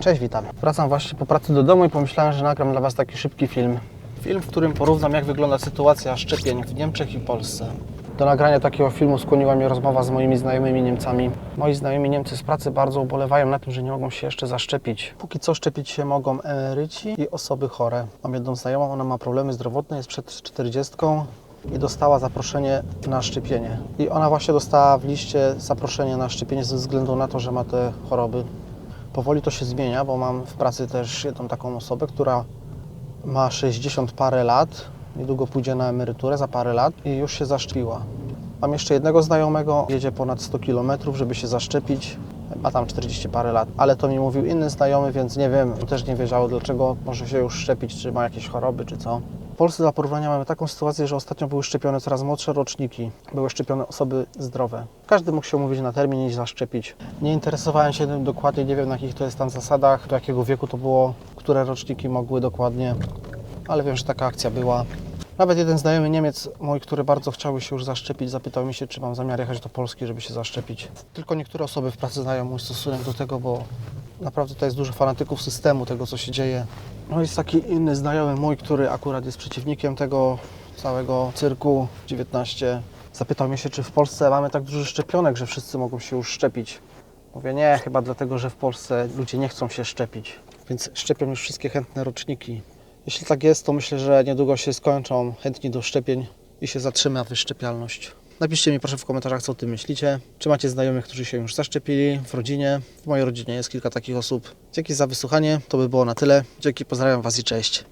Cześć, witam. Wracam właśnie po pracy do domu i pomyślałem, że nagram dla Was taki szybki film. Film, w którym porównam, jak wygląda sytuacja szczepień w Niemczech i Polsce. Do nagrania takiego filmu skłoniła mnie rozmowa z moimi znajomymi Niemcami. Moi znajomi Niemcy z pracy bardzo ubolewają na tym, że nie mogą się jeszcze zaszczepić. Póki co szczepić się mogą emeryci i osoby chore. Mam jedną znajomą, ona ma problemy zdrowotne, jest przed 40 i dostała zaproszenie na szczepienie. I ona właśnie dostała w liście zaproszenie na szczepienie ze względu na to, że ma te choroby. Powoli to się zmienia, bo mam w pracy też jedną taką osobę, która ma 60 parę lat, niedługo pójdzie na emeryturę za parę lat i już się zaszczepiła. Mam jeszcze jednego znajomego, jedzie ponad 100 km, żeby się zaszczepić. Ma tam 40 parę lat, ale to mi mówił inny znajomy, więc nie wiem, też nie wiedział dlaczego może się już szczepić, czy ma jakieś choroby, czy co. W Polsce dla porównania mamy taką sytuację, że ostatnio były szczepione coraz młodsze roczniki, były szczepione osoby zdrowe. Każdy mógł się umówić na termin i zaszczepić. Nie interesowałem się tym dokładnie, nie wiem na jakich to jest tam zasadach, do jakiego wieku to było, które roczniki mogły dokładnie, ale wiem, że taka akcja była. Nawet jeden znajomy Niemiec mój, który bardzo chciałby się już zaszczepić, zapytał mi się, czy mam zamiar jechać do Polski, żeby się zaszczepić. Tylko niektóre osoby w pracy znają mój stosunek do tego, bo naprawdę to jest dużo fanatyków systemu, tego co się dzieje. No jest taki inny znajomy mój, który akurat jest przeciwnikiem tego całego cyrku 19. Zapytał mnie się, czy w Polsce mamy tak dużo szczepionek, że wszyscy mogą się już szczepić. Mówię, nie, chyba dlatego, że w Polsce ludzie nie chcą się szczepić, więc szczepią już wszystkie chętne roczniki. Jeśli tak jest, to myślę, że niedługo się skończą chętni do szczepień i się zatrzyma wyszczepialność. Napiszcie mi proszę w komentarzach, co o tym myślicie. Czy macie znajomych, którzy się już zaszczepili w rodzinie? W mojej rodzinie jest kilka takich osób. Dzięki za wysłuchanie, to by było na tyle. Dzięki, pozdrawiam Was i cześć.